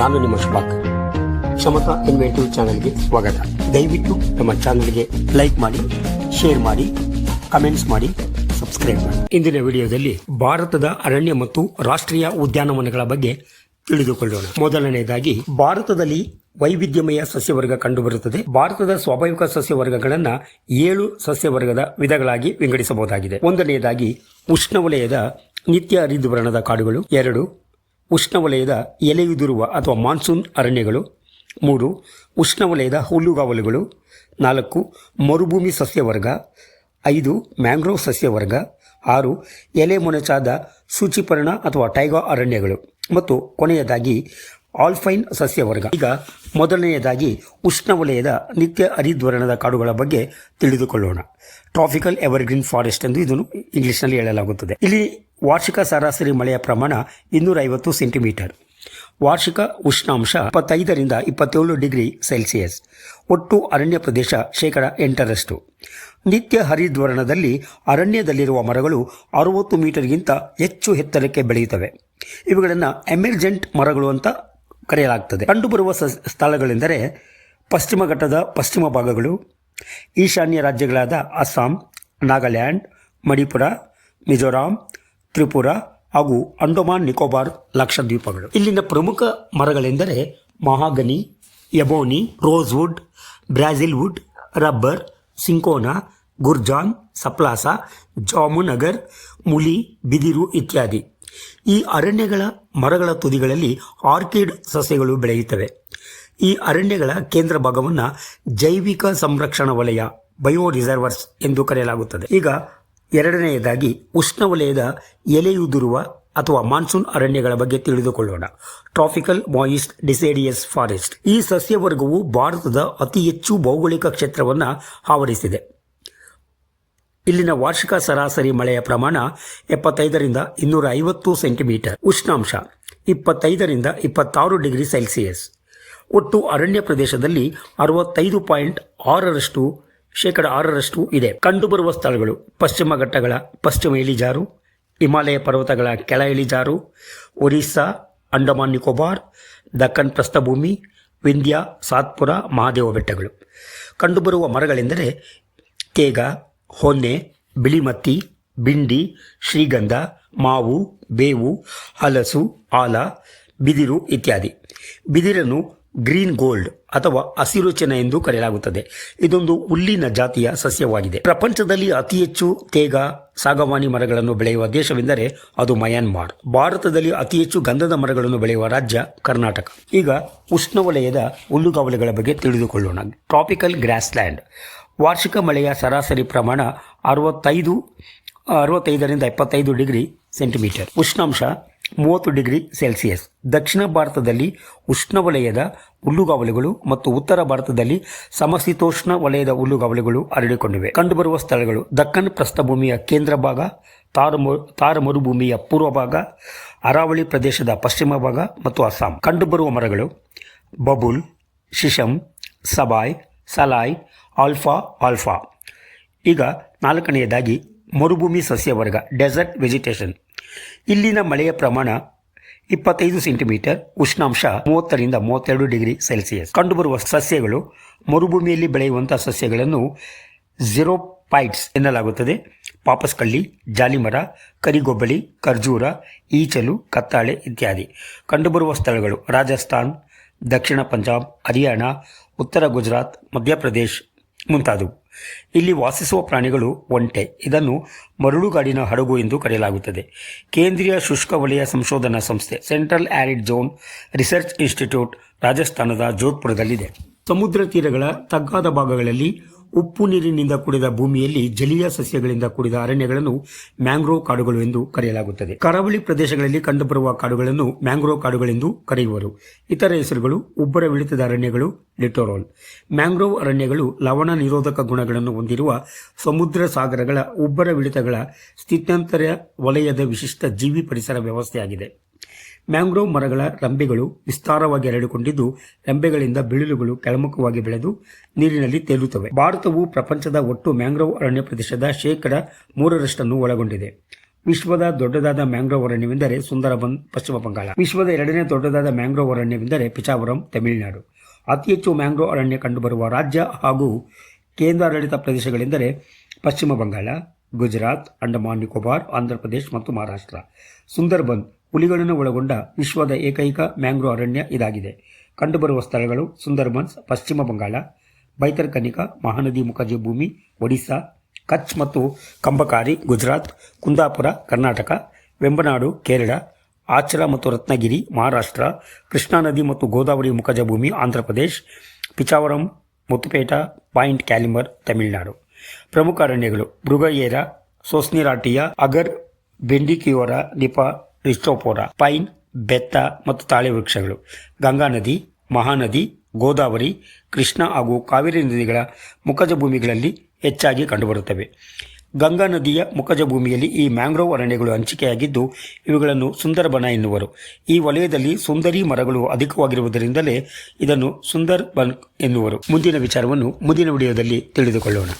ನಾನು ನಿಮ್ಮ ಶುಭಾಕ್. ಕ್ಷಮತಾ ಇನ್ವೆಂಟಿವ್ ಚಾನೆಲ್ಗೆ ಸ್ವಾಗತ. ದಯವಿಟ್ಟು ನಮ್ಮ ಚಾನೆಲ್ಗೆ ಲೈಕ್ ಮಾಡಿ, ಶೇರ್ ಮಾಡಿ, ಕಮೆಂಟ್ಸ್ ಮಾಡಿ, ಸಬ್ಸ್ಕ್ರೈಬ್ ಮಾಡಿ. ಇಂದಿನ ವಿಡಿಯೋದಲ್ಲಿ ಭಾರತದ ಅರಣ್ಯ ಮತ್ತು ರಾಷ್ಟ್ರೀಯ ಉದ್ಯಾನವನಗಳ ಬಗ್ಗೆ ತಿಳಿದುಕೊಳ್ಳೋಣ. ಮೊದಲನೆಯದಾಗಿ, ಭಾರತದಲ್ಲಿ ವೈವಿಧ್ಯಮಯ ಸಸ್ಯವರ್ಗ ಕಂಡುಬರುತ್ತದೆ. ಭಾರತದ ಸ್ವಾಭಾವಿಕ ಸಸ್ಯವರ್ಗಗಳನ್ನು ಏಳು ಸಸ್ಯವರ್ಗದ ವಿಧಗಳಾಗಿ ವಿಂಗಡಿಸಬಹುದಾಗಿದೆ. ಒಂದನೆಯದಾಗಿ, ಉಷ್ಣವಲಯದ ನಿತ್ಯ ಹರಿದ್ವರ್ಣದ ಕಾಡುಗಳು. ಎರಡು ಉಷ್ಣವಲಯದ ಎಲೆಯುದುರುವ ಅಥವಾ ಮಾನ್ಸೂನ್ ಅರಣ್ಯಗಳು. ಮೂರು, ಉಷ್ಣವಲಯದ ಹುಲ್ಲುಗಾವಲುಗಳು. ನಾಲ್ಕು, ಮರುಭೂಮಿ ಸಸ್ಯವರ್ಗ. ಐದು, ಮ್ಯಾಂಗ್ರೋವ್ ಸಸ್ಯವರ್ಗ. ಆರು ಎಲೆ ಮೊನಚಾದ ಸೂಚಿಪರ್ಣ ಅಥವಾ ಟೈಗಾ ಅರಣ್ಯಗಳು. ಮತ್ತು ಕೊನೆಯದಾಗಿ ಆಲ್ಫೈನ್ ಸಸ್ಯವರ್ಗ. ಈಗ ಮೊದಲನೆಯದಾಗಿ ಉಷ್ಣವಲಯದ ನಿತ್ಯ ಹರಿದ್ವರ್ಣದ ಕಾಡುಗಳ ಬಗ್ಗೆ ತಿಳಿದುಕೊಳ್ಳೋಣ. ಟ್ರಾಫಿಕಲ್ ಎವರ್ಗ್ರೀನ್ ಫಾರೆಸ್ಟ್ ಎಂದು ಇದನ್ನು ಇಂಗ್ಲಿಷ್ನಲ್ಲಿ ಹೇಳಲಾಗುತ್ತದೆ. ಇಲ್ಲಿ ವಾರ್ಷಿಕ ಸರಾಸರಿ ಮಳೆಯ ಪ್ರಮಾಣ ಇನ್ನೂರೈವತ್ತು ಸೆಂಟಿಮೀಟರ್. ವಾರ್ಷಿಕ ಉಷ್ಣಾಂಶ ಇಪ್ಪತ್ತೈದರಿಂದ ಇಪ್ಪತ್ತೇಳು ಡಿಗ್ರಿ ಸೆಲ್ಸಿಯಸ್. ಒಟ್ಟು ಅರಣ್ಯ ಪ್ರದೇಶ ಶೇಕಡ ಎಂಟರಷ್ಟು. ನಿತ್ಯ ಹರಿದ್ವರ್ಣದಲ್ಲಿ ಅರಣ್ಯದಲ್ಲಿರುವ ಮರಗಳು ಅರುವತ್ತು ಮೀಟರ್ಗಿಂತ ಹೆಚ್ಚು ಎತ್ತರಕ್ಕೆ ಬೆಳೆಯುತ್ತವೆ. ಇವುಗಳನ್ನು ಎಮರ್ಜೆಂಟ್ ಮರಗಳು ಅಂತ ಕರೆಯಲಾಗ್ತದೆ. ಕಂಡುಬರುವ ಸ್ಥಳಗಳೆಂದರೆ ಪಶ್ಚಿಮ ಘಟ್ಟದ ಪಶ್ಚಿಮ ಭಾಗಗಳು, ಈಶಾನ್ಯ ರಾಜ್ಯಗಳಾದ ಅಸ್ಸಾಂ, ನಾಗಾಲ್ಯಾಂಡ್, ಮಣಿಪುರ, ಮಿಜೋರಾಂ, ತ್ರಿಪುರ ಹಾಗೂ ಅಂಡಮಾನ್, ನಿಕೋಬಾರ್, ಲಕ್ಷದ್ವೀಪಗಳು. ಇಲ್ಲಿನ ಪ್ರಮುಖ ಮರಗಳೆಂದರೆ mahogany ebony rosewood Brazil wood rubber, cinchona, ಗುರ್ಜಾನ್, ಸಪ್ಲಾಸ, ಜಾಮುನಗರ್, ಮುಲಿ, ಬಿದಿರು ಇತ್ಯಾದಿ. ಈ ಅರಣ್ಯಗಳ ಮರಗಳ ತುದಿಗಳಲ್ಲಿ ಆರ್ಕಿಡ್ ಸಸ್ಯಗಳು ಬೆಳೆಯುತ್ತವೆ. ಈ ಅರಣ್ಯಗಳ ಕೇಂದ್ರ ಭಾಗವನ್ನು ಜೈವಿಕ ಸಂರಕ್ಷಣಾ ವಲಯ ಬಯೋ ರಿಸರ್ವರ್ಸ್ ಎಂದು ಕರೆಯಲಾಗುತ್ತದೆ. ಈಗ ಎರಡನೆಯದಾಗಿ ಉಷ್ಣವಲಯದ ಎಲೆಯುದುರುವ ಅಥವಾ ಮಾನ್ಸೂನ್ ಅರಣ್ಯಗಳ ಬಗ್ಗೆ ತಿಳಿದುಕೊಳ್ಳೋಣ. Tropical moist deciduous forest. ಈ ಸಸ್ಯವರ್ಗವು ಭಾರತದ ಅತಿ ಹೆಚ್ಚು ಭೌಗೋಳಿಕ ಕ್ಷೇತ್ರವನ್ನು ಆವರಿಸಿದೆ. ಇಲ್ಲಿನ ವಾರ್ಷಿಕ ಸರಾಸರಿ ಮಳೆಯ ಪ್ರಮಾಣ ಎಪ್ಪತ್ತೈದರಿಂದ ಇನ್ನೂರ ಐವತ್ತು ಸೆಂಟಿಮೀಟರ್. ಉಷ್ಣಾಂಶ ಇಪ್ಪತ್ತೈದರಿಂದ ಇಪ್ಪತ್ತಾರು ಡಿಗ್ರಿ ಸೆಲ್ಸಿಯಸ್. ಒಟ್ಟು ಅರಣ್ಯ ಪ್ರದೇಶದಲ್ಲಿ ಅರವತ್ತೈದು ಪಾಯಿಂಟ್ ಆರರಷ್ಟು, ಶೇಕಡ ಆರರಷ್ಟು ಇದೆ. ಕಂಡುಬರುವ ಸ್ಥಳಗಳು ಪಶ್ಚಿಮ ಘಟ್ಟಗಳ ಪಶ್ಚಿಮ ಇಳಿಜಾರು, ಹಿಮಾಲಯ ಪರ್ವತಗಳ ಕೆಳ ಇಳಿಜಾರು, ಒರಿಸ್ಸಾ, ಅಂಡಮಾನ್ ನಿಕೋಬಾರ್ ದಕ್ಕನ್ ಪ್ರಸ್ಥಭೂಮಿ, ವಿಂಧ್ಯ, ಸಾತ್ಪುರ, ಮಹಾದೇವ ಬೆಟ್ಟಗಳು. ಕಂಡುಬರುವ ಮರಗಳೆಂದರೆ ತೇಗ ಹೊನ್ನೆ, ಬಿಳಿಮತ್ತಿ, ಬಿಂಡಿ, ಶ್ರೀಗಂಧ, ಮಾವು, ಬೇವು, ಹಲಸು, ಆಲ, ಬಿದಿರು ಇತ್ಯಾದಿ. ಬಿದಿರನ್ನು ಗ್ರೀನ್ ಗೋಲ್ಡ್ ಅಥವಾ ಹಸಿರು ಎಂದು ಕರೆಯಲಾಗುತ್ತದೆ. ಇದೊಂದು ಹುಲ್ಲಿನ ಜಾತಿಯ ಸಸ್ಯವಾಗಿದೆ. ಪ್ರಪಂಚದಲ್ಲಿ ಅತಿ ಹೆಚ್ಚು ತೇಗ, ಸಾಗವಾನಿ ಮರಗಳನ್ನು ಬೆಳೆಯುವ ದೇಶವೆಂದರೆ ಅದು ಮಯನ್ಮಾರ್. ಭಾರತದಲ್ಲಿ ಅತಿ ಹೆಚ್ಚು ಗಂಧದ ಮರಗಳನ್ನು ಬೆಳೆಯುವ ರಾಜ್ಯ ಕರ್ನಾಟಕ. ಈಗ ಉಷ್ಣವಲಯದ ಹುಲ್ಲುಗಾವಲುಗಳ ಬಗ್ಗೆ ತಿಳಿದುಕೊಳ್ಳೋಣ. Tropical grassland. ವಾರ್ಷಿಕ ಮಳೆಯ ಸರಾಸರಿ ಪ್ರಮಾಣ ಅರವತ್ತೈದು, ಅರವತ್ತೈದರಿಂದ ಎಪ್ಪತ್ತೈದು ಡಿಗ್ರಿ ಸೆಂಟಿಮೀಟರ್. ಉಷ್ಣಾಂಶ ಮೂವತ್ತು ಡಿಗ್ರಿ ಸೆಲ್ಸಿಯಸ್. ದಕ್ಷಿಣ ಭಾರತದಲ್ಲಿ ಉಷ್ಣವಲಯದ ಹುಲ್ಲುಗಾವಲುಗಳು ಮತ್ತು ಉತ್ತರ ಭಾರತದಲ್ಲಿ ಸಮಶೀತೋಷ್ಣ ವಲಯದ ಹುಲ್ಲುಗಾವಲುಗಳು ಹರಡಿಕೊಂಡಿವೆ. ಕಂಡುಬರುವ ಸ್ಥಳಗಳು ದಕ್ಕನ್ ಪ್ರಸ್ಥಭೂಮಿಯ ಕೇಂದ್ರ ಭಾಗ, ತಾರು ತಾರ ಮರುಭೂಮಿಯ ಪೂರ್ವ ಭಾಗ, ಅರಾವಳಿ ಪ್ರದೇಶದ ಪಶ್ಚಿಮ ಭಾಗ ಮತ್ತು ಅಸ್ಸಾಂ. ಕಂಡುಬರುವ ಮರಗಳು ಬಬುಲ್, ಶಿಶಂ, ಸಬಾಯ್, ಸಲಾಯ್ ಆಲ್ಫಾ ಆಲ್ಫಾ. ಈಗ ನಾಲ್ಕನೆಯದಾಗಿ ಮರುಭೂಮಿ ಸಸ್ಯವರ್ಗ ಡೆಸರ್ಟ್ ವೆಜಿಟೇಷನ್ ಇಲ್ಲಿನ ಮಳೆಯ ಪ್ರಮಾಣ ಇಪ್ಪತ್ತೈದು ಸೆಂಟಿಮೀಟರ್, ಉಷ್ಣಾಂಶ ಮೂವತ್ತರಿಂದ ಮೂವತ್ತೆರಡು ಡಿಗ್ರಿ ಸೆಲ್ಸಿಯಸ್. ಕಂಡುಬರುವ ಸಸ್ಯಗಳು ಮರುಭೂಮಿಯಲ್ಲಿ ಬೆಳೆಯುವಂಥ ಸಸ್ಯಗಳನ್ನು ಝಿರೋಪೈಟ್ಸ್ ಎನ್ನಲಾಗುತ್ತದೆ. ಪಾಪಸ್ಕಳ್ಳಿ, ಜಾಲಿಮರ, ಕರಿಗೊಬ್ಬಳಿ, ಖರ್ಜೂರ, ಈಚಲು, ಕತ್ತಾಳೆ ಇತ್ಯಾದಿ. ಕಂಡುಬರುವ ಸ್ಥಳಗಳು ರಾಜಸ್ಥಾನ್, ದಕ್ಷಿಣ ಪಂಜಾಬ್, ಹರಿಯಾಣ, ಉತ್ತರ ಗುಜರಾತ್, ಮಧ್ಯಪ್ರದೇಶ್ ಮುಂತಾದವು. ಇಲ್ಲಿ ವಾಸಿಸುವ ಪ್ರಾಣಿಗಳು ಒಂಟೆ. ಇದನ್ನು ಮರಳುಗಾಡಿನ ಹಡಗು ಎಂದು ಕರೆಯಲಾಗುತ್ತದೆ. ಕೇಂದ್ರೀಯ ಶುಷ್ಕ ವಲಯ ಸಂಶೋಧನಾ ಸಂಸ್ಥೆ, central arid zone research institute ರಾಜಸ್ಥಾನದ ಜೋಧ್ಪುರದಲ್ಲಿದೆ. ಸಮುದ್ರ ತೀರಗಳ ತಗ್ಗಾದ ಭಾಗಗಳಲ್ಲಿ ಉಪ್ಪು ನೀರಿನಿಂದ ಕೂಡಿದ ಭೂಮಿಯಲ್ಲಿ ಜಲೀಯ ಸಸ್ಯಗಳಿಂದ ಕೂಡಿದ ಅರಣ್ಯಗಳನ್ನು ಮ್ಯಾಂಗ್ರೋವ್ ಕಾಡುಗಳು ಎಂದು ಕರೆಯಲಾಗುತ್ತದೆ. ಕರಾವಳಿ ಪ್ರದೇಶಗಳಲ್ಲಿ ಕಂಡುಬರುವ ಕಾಡುಗಳನ್ನು ಮ್ಯಾಂಗ್ರೋವ್ ಕಾಡುಗಳೆಂದು ಕರೆಯುವರು. ಇತರ ಹೆಸರುಗಳು ಉಬ್ಬರವಿಳಿತದ ಅರಣ್ಯಗಳು, ಲಿಟೋರೋಲ್. ಮ್ಯಾಂಗ್ರೋವ್ ಅರಣ್ಯಗಳು ಲವಣ ನಿರೋಧಕ ಗುಣಗಳನ್ನು ಹೊಂದಿರುವ ಸಮುದ್ರ ಸಾಗರಗಳ ಉಬ್ಬರವಿಳಿತಗಳ ಸ್ಥಿತ್ಯಂತರ ವಲಯದ ವಿಶಿಷ್ಟ ಜೀವಿ ಪರಿಸರ ವ್ಯವಸ್ಥೆಯಾಗಿದೆ. ಮ್ಯಾಂಗ್ರೋವ್ ಮರಗಳ ರಂಬೆಗಳು ವಿಸ್ತಾರವಾಗಿ ಹರಡಿಕೊಂಡಿದ್ದು, ರಂಬೆಗಳಿಂದ ಬಿಳಿಲುಗಳು ಕೆಳಮುಖವಾಗಿ ಬೆಳೆದು ನೀರಿನಲ್ಲಿ ತೇಲುತ್ತವೆ. ಭಾರತವು ಪ್ರಪಂಚದ ಒಟ್ಟು ಮ್ಯಾಂಗ್ರೋವ್ ಅರಣ್ಯ ಪ್ರದೇಶದ ಶೇಕಡ ಮೂರರಷ್ಟನ್ನು ಒಳಗೊಂಡಿದೆ. ವಿಶ್ವದ ದೊಡ್ಡದಾದ ಮ್ಯಾಂಗ್ರೋವ್ ಅರಣ್ಯವೆಂದರೆ ಸುಂದರಬನ್, ಪಶ್ಚಿಮ ಬಂಗಾಳ. ವಿಶ್ವದ ಎರಡನೇ ದೊಡ್ಡದಾದ ಮ್ಯಾಂಗ್ರೋವ್ ಅರಣ್ಯವೆಂದರೆ ಪಿಚಾವರಂ, ತಮಿಳುನಾಡು. ಅತಿ ಹೆಚ್ಚು ಮ್ಯಾಂಗ್ರೋವ್ ಅರಣ್ಯ ಕಂಡುಬರುವ ರಾಜ್ಯ ಹಾಗೂ ಕೇಂದ್ರಾಡಳಿತ ಪ್ರದೇಶಗಳೆಂದರೆ ಪಶ್ಚಿಮ ಬಂಗಾಳ, ಗುಜರಾತ್, ಅಂಡಮಾನ್, ನಿಕೋಬಾರ್, ಆಂಧ್ರಪ್ರದೇಶ್ ಮತ್ತು ಮಹಾರಾಷ್ಟ್ರ. ಸುಂದರ್ಬನ್ ಹುಲಿಗಳನ್ನು ಒಳಗೊಂಡ ವಿಶ್ವದ ಏಕೈಕ ಮ್ಯಾಂಗ್ರೋ ಅರಣ್ಯ ಇದಾಗಿದೆ. ಕಂಡುಬರುವ ಸ್ಥಳಗಳು ಸುಂದರ್ಬನ್ಸ್ ಪಶ್ಚಿಮ ಬಂಗಾಳ ಬೈತರ್ಕನಿಕಾ ಮಹಾನದಿ ಮುಖಜ ಭೂಮಿ ಒಡಿಶಾ ಕಚ್ ಮತ್ತು ಕಂಬಕಾರಿ, ಗುಜರಾತ್, ಕುಂದಾಪುರ, ಕರ್ನಾಟಕ, ವೆಂಬನಾಡು, ಕೇರಳ, ಆಚರ ಮತ್ತು ರತ್ನಗಿರಿ, ಮಹಾರಾಷ್ಟ್ರ, ಕೃಷ್ಣಾ ನದಿ ಮತ್ತು ಗೋದಾವರಿ ಮುಖಜ ಭೂಮಿ ಆಂಧ್ರಪ್ರದೇಶ ಪಿಚಾವರಂ, ಮುತ್ತುಪೇಟ, ಪಾಯಿಂಟ್ ಕ್ಯಾಲಿಮರ್ ತಮಿಳುನಾಡು. ಪ್ರಮುಖ ಅರಣ್ಯಗಳು ಮೃಗಯೇರ, ಸೋಸ್ನಿರಾಟಿಯಾ, ಅಗರ್, ಬೆಂಡಿಕಿಯೋರ, ನಿಪಾ ರಿಸ್ಟೋಪೋರಾ ಪೈನ್, ಬೆತ್ತ ಮತ್ತು ತಾಳೆ ವೃಕ್ಷಗಳು. ಗಂಗಾ ನದಿ, ಮಹಾನದಿ, ಗೋದಾವರಿ, ಕೃಷ್ಣ ಹಾಗೂ ಕಾವೇರಿ ನದಿಗಳ ಮುಖಜ ಭೂಮಿಗಳಲ್ಲಿ ಹೆಚ್ಚಾಗಿ ಕಂಡುಬರುತ್ತವೆ. ಗಂಗಾ ನದಿಯ ಮುಖಜ ಭೂಮಿಯಲ್ಲಿ ಈ ಮ್ಯಾಂಗ್ರೋವ್ ಅರಣ್ಯಗಳು ಹಂಚಿಕೆಯಾಗಿದ್ದು, ಇವುಗಳನ್ನು ಸುಂದರಬನ ಎನ್ನುವರು. ಈ ವಲಯದಲ್ಲಿ ಸುಂದರಿ ಮರಗಳು ಅಧಿಕವಾಗಿರುವುದರಿಂದಲೇ ಇದನ್ನು ಸುಂದರ್ ಬನ್ ಎನ್ನುವರು. ಮುಂದಿನ ವಿಚಾರವನ್ನು ಮುಂದಿನ ವಿಡಿಯೋದಲ್ಲಿ ತಿಳಿದುಕೊಳ್ಳೋಣ.